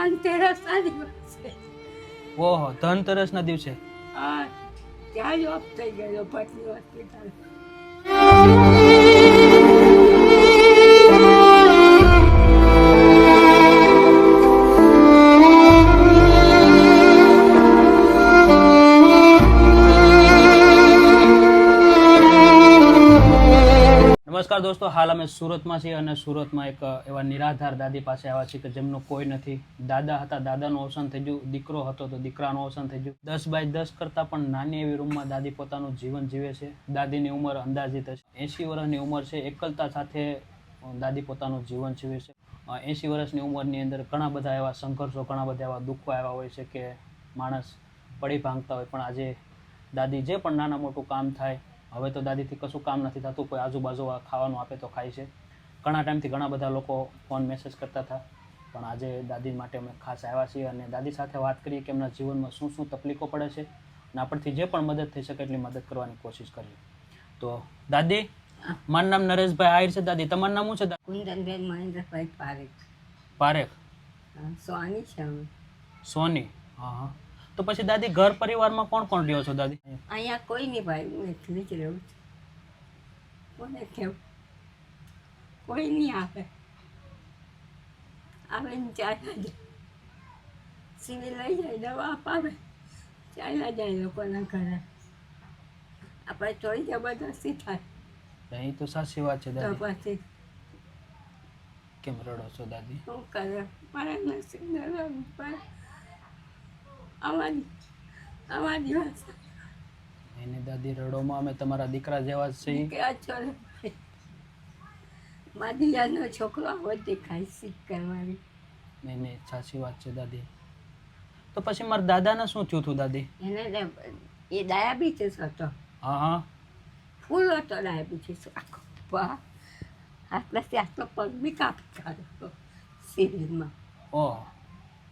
ધનતેરસના દિવસે ઓહો ધનતેરસના દિવસે? હા ત્યાં જ ઓફ થઈ ગયો પટની હોસ્પિટલ. નમસ્કાર દોસ્તો, હાલ અમે સુરતમાં છીએ અને સુરતમાં એક એવા નિરાધાર દાદી પાસે આવ્યા છીએ કે જેમનું કોઈ નથી. દાદા હતા, દાદાનું અવસાન થઈ ગયું, દીકરો હતો તો દીકરાનું અવસાન થઈ ગયું. દસ બાય દસ કરતાં પણ નાની એવી રૂમમાં દાદી પોતાનું જીવન જીવે છે. દાદીની ઉંમર અંદાજિત છે એંશી વર્ષની ઉંમર છે. એકલતા સાથે દાદી પોતાનું જીવન જીવે છે. એંશી વર્ષની ઉંમરની અંદર ઘણા બધા એવા સંઘર્ષો, ઘણા બધા એવા દુઃખો આવ્યા હોય છે કે માણસ પડી ભાંગતા હોય. પણ આજે દાદી જે પણ નાના મોટું કામ થાય હવે તો દાદીથી કશું કામ નથી થતું કોઈ આજુબાજુ ખાવાનું આપે તો ખાય છે. ઘણા ટાઈમથી ઘણા બધા લોકો ફોન મેસેજ કરતા હતા પણ આજે દાદી માટે અમે ખાસ આવ્યા છીએ અને દાદી સાથે વાત કરીએ કે એમના જીવનમાં શું શું તકલીફો પડે છે અને આપણથી જે પણ મદદ થઈ શકે એટલી મદદ કરવાની કોશિશ કરીએ. તો દાદી મારું નામ નરેશભાઈ આહિર છે. દાદી તમારું નામ શું છે? કુંદનબેન મહેન્દ્રભાઈ પારેખ. પારેખ. સોની છે સોની. હા હા. તો પછી દાદી ઘર પરિવારમાં કોણ કોણ રહ્યો છો દાદી? અહીંયા કોઈ નહીં ભાઈ હું એકલી જ રહું છું. કોને કેવું કોઈ નહીં આવે. આવે ને ચાલ્યા જાય. સિવિલ લઈ જાય દવા અપાવે. ચાલ્યા જાય લોકોના ઘરે. આપણે થોડી જબરદસ્તી થાય. નહીં તો સાચી વાત છે દાદી. પછી કેમ રડો છો દાદી? શું કરે? મારા નસીબ નરમ પર આવા આવા દિવસ એને દાદી રડોમાં અમે તમારા દીકરા જેવા જ છીએ. માદિયાનો છોકરો આવો તે દેખાય શીખ કરવાની. નહીં નહીં સાચી વાત છે દાદી. તો પછી મારા દાદાને શું થયું હતું દાદી? એને એ ડાયાબિટીસ હતો. હા હા. ફૂલ હતો ડાયાબિટીસ. આખો પા આટલાથી આટલો પગ બી કાપી કાઢ્યો સિરિયલમાં ઓહ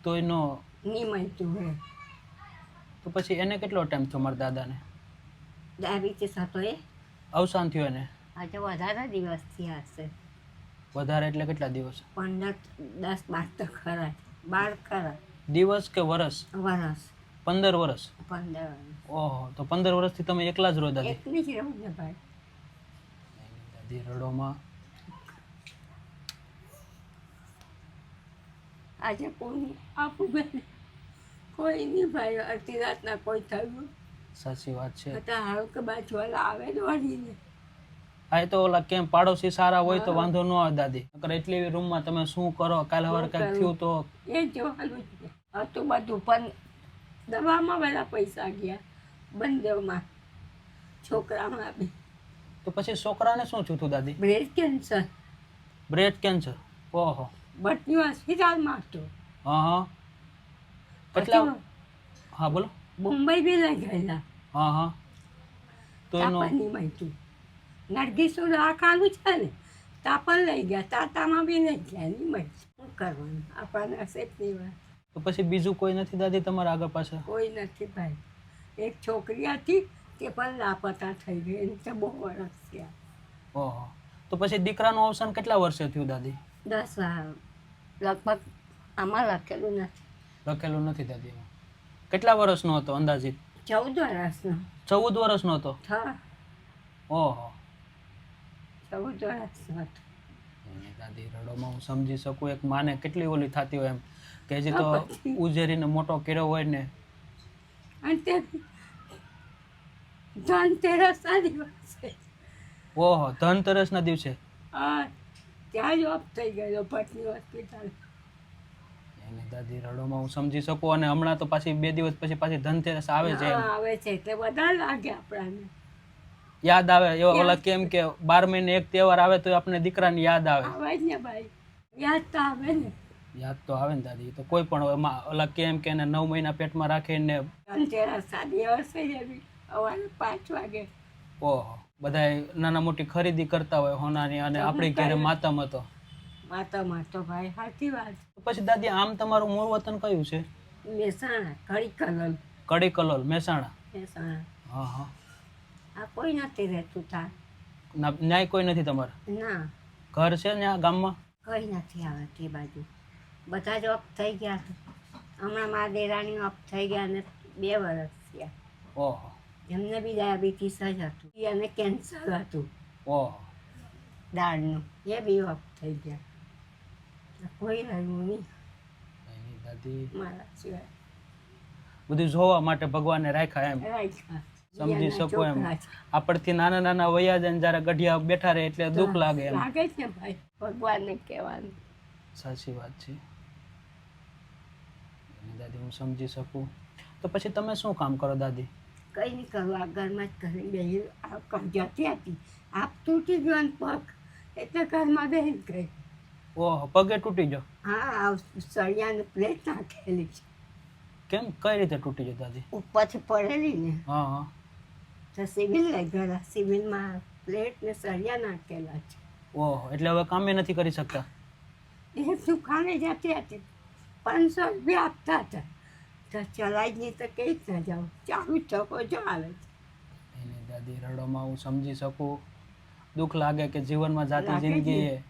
તો એનો નિમયતું હે તો પછી એને કેટલો ટાઈમ થયો મારા દાદાને? ડાયાબિટીસ હતો એ? અવસાન થયું એને? આજે વધારે દિવસ થયા હશે. વધારે એટલે કેટલા દિવસ? પંદર દસ બાર તો ખરા બાર ખરા. દિવસ કે વરસ? વરસ. પંદર વર્ષ પંદર ઓહો તો પંદર વર્ષથી તમે એકલા જ રહો દાદી. એકલી જ રહું ને ભાઈ. દાદી રડોમાં. આજે કોઈ આપું બેન કોઈ નહીં ભાઈ અડધી રાતના કોઈ થયું. સાચી વાત છે. હતા હાલ કે બાજુવાળા આવે દોડીને આ એ તો ઓલા કેમ પાડોશી સારા હોય તો વાંધો ન આવે દાદી. નકર એટલી એવી રૂમમાં તમે શું કરો? કાલે સવારે શું થયું તો? એ જોવાનું ને. હતું બધું પણ દવામાં બધા પૈસા ગયા. બંધમાં છોકરામાં બી. તો પછી છોકરાને શું થયું હતું દાદી? Breast cancer. Breast cancer? ઓહો. બટની હોસ્પિટલમાં હતું. હા હા. કેટલા હા બોલો. મુંબઈ બી લઈ ગયેલા. હા હા. તો એનો માહિતી નરગીસું રાખવાનું છે ને તાપણ લઈ ગયા તાતામાં બી લઈ ગયા નહીં મળી શું કરવાનું? આપણા નસીબની વાત તો પછી બીજું કોઈ નથી દાદી તમારા આગળ પાછળ? કોઈ નથી ભાઈ. એક છોકરી હતી તે પણ લાપતા થઈ ગઈ એને તો બહુ વર્ષ થયા. ઓહો. તો પછી દીકરાનું અવસાન કેટલા વર્ષે થયું દાદી? દસ લગભગ આમાં લખેલું નથી. લખેલું નથી દાદી એમાં. કેટલા વર્ષનો હતો અંદાજિત? ચૌદ વર્ષનો ચૌદ વર્ષનો હતો? ઓહો. ચૌદ વર્ષનો હતો. દાદી રડોમાં હું સમજી શકું એક માને કેટલી ઓલી થતી હોય એમ. કે હજી તો ઉજેરીને મોટો કર્યો હોય ને. અને તે ધનતેરસના દિવસે. ઓહો ધનતેરસના દિવસે. હા ત્યાં જ ઓફ થઈ ગયો પટની હોસ્પિટલ. એને દાદી રડોમાં હું સમજી શકું અને હમણાં તો પાછી બે દિવસ પછી પાછી ધનતેરસ આવે છે હા, આવે છે એટલે બધા લાગે આપણાને. યાદ આવે એવા ઓલા કેમ કે બાર મહિને એક તહેવાર આવે તો આપણે દીકરાને યાદ આવે. આવે જ ને ભાઈ યાદ તો આવે ને. યાદ તો આવે ને દાદી તો કોઈ પણ એમાં ઓલા કેમ કે એને નવ મહિના પેટમાં રાખીને ધનતેરસ એવી સવારે પાંચ વાગે. ઓહો બધા નાના મોટી ખરીદી કરતા હોય હોનાની અને આપણી ઘરે માતમ હતો. માતો માતો ભાઈ સાચી વાત. પછી દાદી આમ તમારું મૂળ વતન કયું છે? મહેસાણા કડી કલોલ કડી કલોલ મહેસાણા? મહેસાણા. હા હા. આ કોઈ નથી રહેતું ના ન્યાય કોઈ નથી તમારે? ના. ઘર છે ત્યાં ગામમાં? કઈ નથી આવે તે બાજુ. બધા જ અપ થઈ ગયા. છે હમણાં મા દેરાણી અપ થઈ ગયા અને બે વર્ષ થયા. ઓહો. એમને બી ડાયાબિટીસ જ હતું. એને કેન્સર હતું. ઓહો. દાળનું. એ બી અપ થઈ ગયા. કોઈ રહ્યું નહીં. એની દાદી મારા સિવાય. બધું જોવા માટે ભગવાને રાખ્યા એમ. રાખ્યા. સમજી શકો એમ. આપણથી નાના નાના વયા જાય જયારે ગઢિયા બેઠા રહે એટલે દુઃખ લાગે એમ. લાગે છે ભાઈ ભગવાનને કહેવાનું. સાચી વાત છે. દાદી હું સમજી શકું. તો પછી તમે શું કામ કરો દાદી? કંઈ નહીં કરું આ ઘરમાં જ કરી ક- જતી હતી આપ તૂટી ગયો ને પગ એટલે ઘરમાં જ ગઈ ઓહો પગે તૂટી ગયો હા સળિયાને પ્લેટ નાખેલી છે. કેમ? કઈ રીતે તૂટી ગયો દાદી ઉપરથી પડેલી ને. હા હા. તો સિવિલ લઈ ગયેલા સિવિલમાં પ્લેટ ને સળિયા નાખેલા છે. ઓહો એટલે હવે કામે નથી કરી શકતા? એ દુકાને જતી હતી. પાંચસો રૂપિયા આપતા હતા. તો ચલાઈ જ નહીં તો કઈ રીતના જાઉં. ચાલુ ચકો જો આવે દાદી રડોમાં હું સમજી શકું. દુઃખ લાગે કે જીવનમાં જાતી જ ને. જિંદગીએ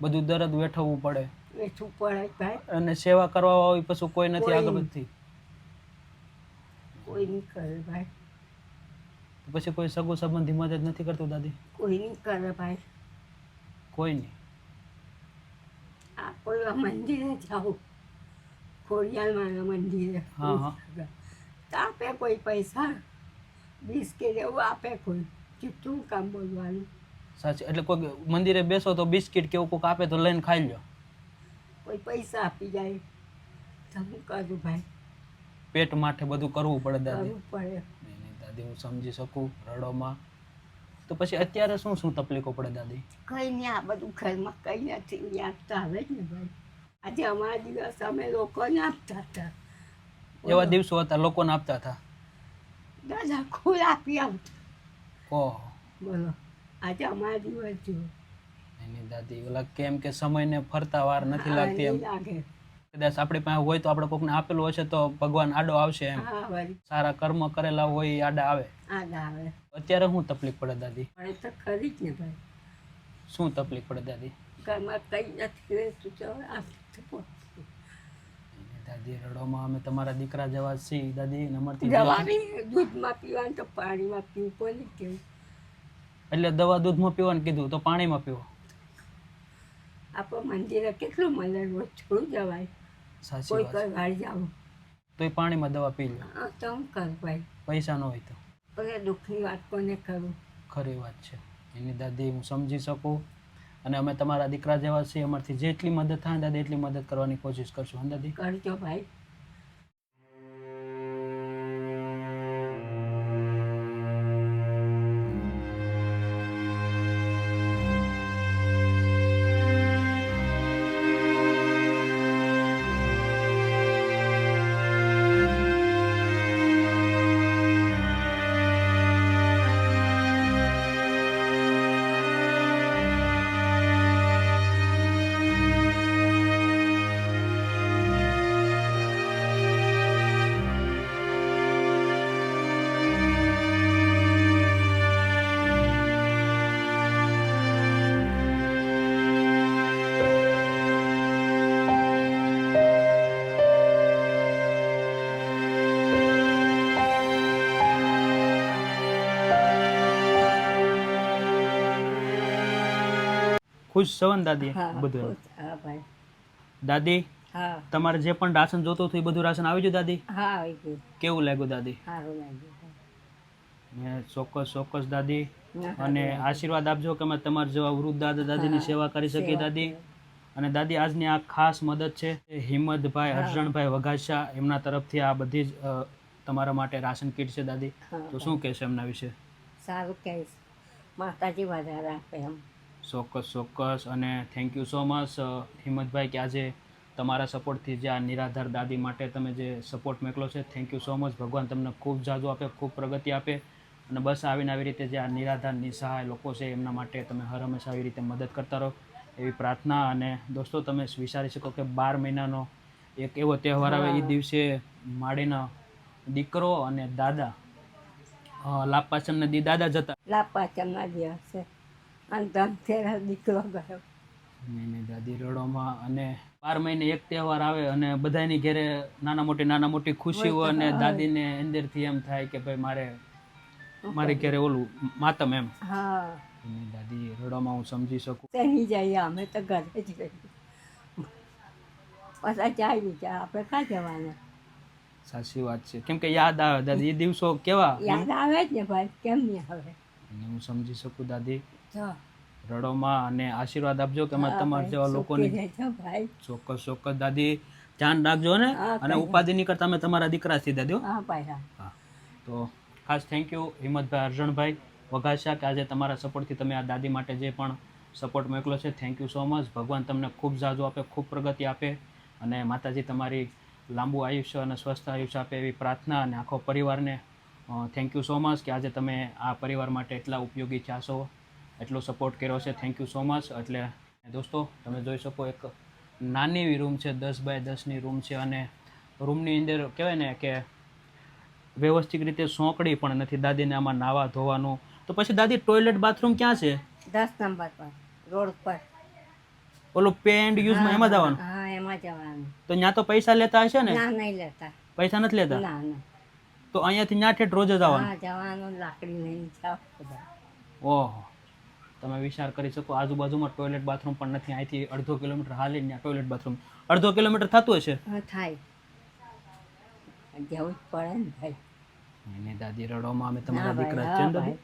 બધું દરદ વેઠવવું પડે. વેઠવું પડે ભાઈ અને સેવા કરવા વાળી પછી કોઈ નથી આગળ. વધતી. કોઈ નહીં કરે ભાઈ. પછી કોઈ સગો સંબંધી મદદ નથી કરતું દાદી? કોઈ નહીં કરે ભાઈ. કોઈ નહીં. આ કોઈ મંદિરે જાઉં. ખોડિયાલમાના મંદિરે. હા, હા. આપે કોઈ પૈસા. બિસ્કીટ એવું આપે કોઈ. કેટલું કામ બોલવાનું. સાચી. એટલે કોઈ મંદિરે બેસો તો બિસ્કિટ કે એવું કોઈક આપે તો લઈને ખાઈ લો કોઈ પૈસા આપી જાય. તો હું કરું ભાઈ? પેટ માટે બધું કરવું પડે દાદી. કરવું પડે. નહીં, નહીં, દાદી હું સમજી શકું રડોમાં. તો પછી અત્યારે શું શું તકલીફો પડે દાદી? કંઈ નહીં આ બધું ઘરમાં કંઈ નથી. યાદ તો આવે જ ને ભાઈ. આજે અમારા દિવસ અમે લોકોને આપતા હતા. એવા દિવસો હતા લોકોને આપતા હતા? દાદા ખુદ આપી આવતા ઓહો બોલો. આજે અમારા દિવસ જુઓ એની દાદી ઓલા કેમ કે સમયને ફરતા વાર નથી લાગતી એમ. કદાચ આપણી પાસે હોય તો આપણે કોકને આપેલું હશે તો ભગવાન આડો આવશે એમ. સારા કર્મ કરેલા હોય એ આડા આવે. આડા આવે. અત્યારે શું તકલીફ પડે દાદી? પડે તો ખરી જ ને ભાઈ. શું તકલીફ પડે દાદી? ઘરમાં કંઈ નથી. એની દાદી રડોમાં અમે તમારા દીકરા જવા છીએ દાદી ને જવાની દૂધમાં પીવાનું તો પાણીમાં પીવું કોને કેવું એટલે દવા દૂધમાં પીવાનું કીધું તો પાણીમાં પીવો. આપણે મંદિરે કેટલું મળે રોજ? થોડું જવાય સાચી કોઈ વાત. કોઈ વાર જાવ તો એ પાણીમાં દવા પી લો હા તો હું કર ભાઈ? પૈસા ન હોય તો. હવે દુઃખની વાત કોને કરું? ખરી વાત છે. એની દાદી હું સમજી શકું અને અમે તમારા દીકરા જેવા છીએ. અમારથી જેટલી મદદ થાય દાદી એટલી મદદ કરવાની કોશિશ કરશું હા દાદી? કરજો ભાઈ. ખુશ છો ને દાદી? બધું હા ભાઈ. દાદી હા. તમારે જે પણ રાશન જોતું હતું એ બધું રાશન આવી ગયું દાદી? હા આવી ગયું. કેવું લાગ્યું દાદી? સારું લાગ્યું ચોક્કસ ચોક્કસ દાદી. અને આશીર્વાદ આપજો કે અમે તમારા જેવા વૃદ્ધ દાદા દાદીની સેવા કરી શકીએ દાદી. અને દાદી આજની આ ખાસ મદદ છે હિંમતભાઈ હરજણભાઈ વઘાસા એમના તરફથી આ બધી જ તમારા માટે રાશન કીટ છે દાદી. તો શું કહેશો એમના વિશે? સારું કહીશ. માતાજી વધારે આપે એમ. ચોક્કસ ચોક્કસ. અને thank you so much Himmatbhai કે આજે તમારા સપોર્ટથી જે આ નિરાધાર દાદી માટે તમે જે સપોર્ટ મોકલો છે થેન્ક યુ સો મચ ભગવાન તમને ખૂબ જાજુ આપે ખૂબ પ્રગતિ આપે. અને બસ આવીને આવી રીતે જે આ નિરાધાર નિસહાય લોકો છે એમના માટે તમે હર હંમેશા આવી રીતે મદદ કરતા રહો એવી પ્રાર્થના. અને દોસ્તો તમે વિચારી શકો કે બાર મહિનાનો એક એવો તહેવાર આવે એ દિવસે માડીના દીકરો અને દાદા અ, લાપાચમને દી દાદા જતા. લાપા ચમના દિવસે. અને ધનતેરસ દીકરો ગયો. નહીં નહીં દાદી રડોમાં અને બાર મહિને એક તહેવાર આવે અને બધાની ઘેરે નાના મોટી નાના મોટી ખુશીઓ અને દાદીને અંદરથી એમ થાય કે ભાઈ મારે મારે ઘેરે ઓલું માતમ એમ. હા. દાદી રડવામાં હું સમજી શકું. તેની જઈએ અમે તો ઘરે જ રહીએ. પાછા જાય વિચાર આપણે કાં જવાના? સાચી વાત છે. કેમ કે યાદ આવે દાદી એ દિવસો કેવા? યાદ આવે જ ને ભાઈ કેમ નહીં આવે? અને હું સમજી શકું દાદી. રડોમાં અને આશીર્વાદ આપજો કે અમારે તમારા જેવા લોકોની ચોક્કસ ચોક્કસ દાદી. ધ્યાન રાખજો ને? અને ઉપાધિ નહીં કરતા અમે તમારા દીકરા સીધા દો હા. તો ખાસ થેન્ક યુ હિંમતભાઈ અર્જણભાઈ વઘાસા કે આજે તમારા સપોર્ટથી તમે આ દાદી માટે જે પણ સપોર્ટ મોકલો છે થેન્ક યુ સો મચ ભગવાન તમને ખૂબ જાજુ આપે ખૂબ પ્રગતિ આપે અને માતાજી તમારી લાંબુ આયુષ્ય અને સ્વસ્થ આયુષ્ય આપે એવી પ્રાર્થના અને આખો પરિવારને થેન્ક યુ સો મચ કે આજે તમે આ પરિવાર માટે એટલા ઉપયોગી ચાસો છો એટલો સપોર્ટ કર્યો છે. થેન્ક યુ સો મચ એટલે દોસ્તો તમે જોઈ શકો એક નાની એવી રૂમ છે દસ બાય દસની રૂમ છે અને રૂમની અંદર કહેવાય ને કે વ્યવસ્થિત રીતે સોંકડી પણ નથી. દાદીને આમાં નાવા ધોવાનું. તો પછી દાદી ટોયલેટ બાથરૂમ ક્યાં છે? દસ નંબર પર રોડ પર ઓલું પેન્ટ યુઝમાં એમાં જવાનું? હા એમાં જવાનું. તો ત્યાં તો પૈસા લેતા હશે ને? ના નહીં લેતા. પૈસા નથી લેતા? ના ના. તો અહીંયાથી ઠેઠ રોજ જ આવવાનું હા જવાનું લાકડી લઈને બધા. ઓહો. તમે વિચાર કરી શકો આજુબાજુમાં ટોયલેટ બાથરૂમ પણ નથી અહીંથી અડધો કિલોમીટર હાલીને ત્યાં ટોયલેટ બાથરૂમ અડધો કિલોમીટર થતું હશે? હા થાય. જવું જ પડે ને ભાઈ. એને દાદી રડવામાં અમે તમારા દીકરા છે ને દાદી.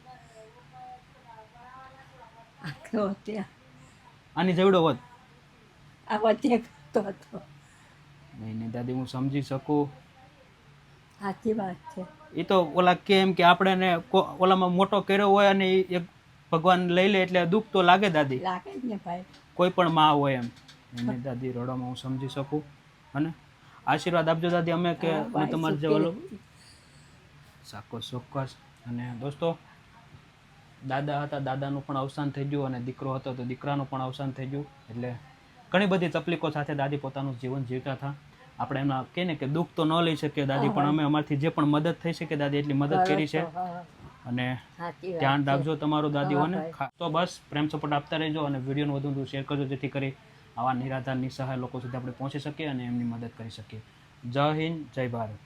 આની જેવડો હોત? આ વચ્ચે તો હતો. નહીં દાદી હું સમજી શકું. સાચી વાત છે. એ તો ઓલા કેમ કે આપણે ઓલામાં મોટો કર્યો હોય અને એક ભગવાન લઈ લે એટલે દુઃખ તો લાગે દાદી. લાગે જ ને ભાઈ. કોઈ પણ માં હોય એમ. એને દાદી રડવામાં હું સમજી શકું. અને આશીર્વાદ આપજો દાદી અમે કે હા, તમારે સુખી જેવા લોકો ચોક્કસ ચોક્કસ. અને દોસ્તો દાદા હતા દાદાનું પણ અવસાન થઈ ગયું અને દીકરો હતો તો દીકરાનું પણ અવસાન થઈ ગયું. એટલે ઘણી બધી તકલીફો સાથે દાદી પોતાનું જીવન જીવતા હતા. આપણે એમના કહે ને કે દુઃખ તો ન લઈ શકીએ દાદી પણ અમે અમારથી જે પણ મદદ થઈ શકે દાદી એટલી મદદ કરી છે. અને ધ્યાન રાખજો તમારું દાદીઓને. તો બસ પ્રેમ સપોર્ટ આપતા રહેજો અને વિડીયોને વધુ વધુ શેર કરજો જેથી કરી આવા નિરાધાર નિસહાય લોકો સુધી આપણે પહોંચી શકીએ અને એમની મદદ કરી શકીએ. જય હિન્દ જય ભારત.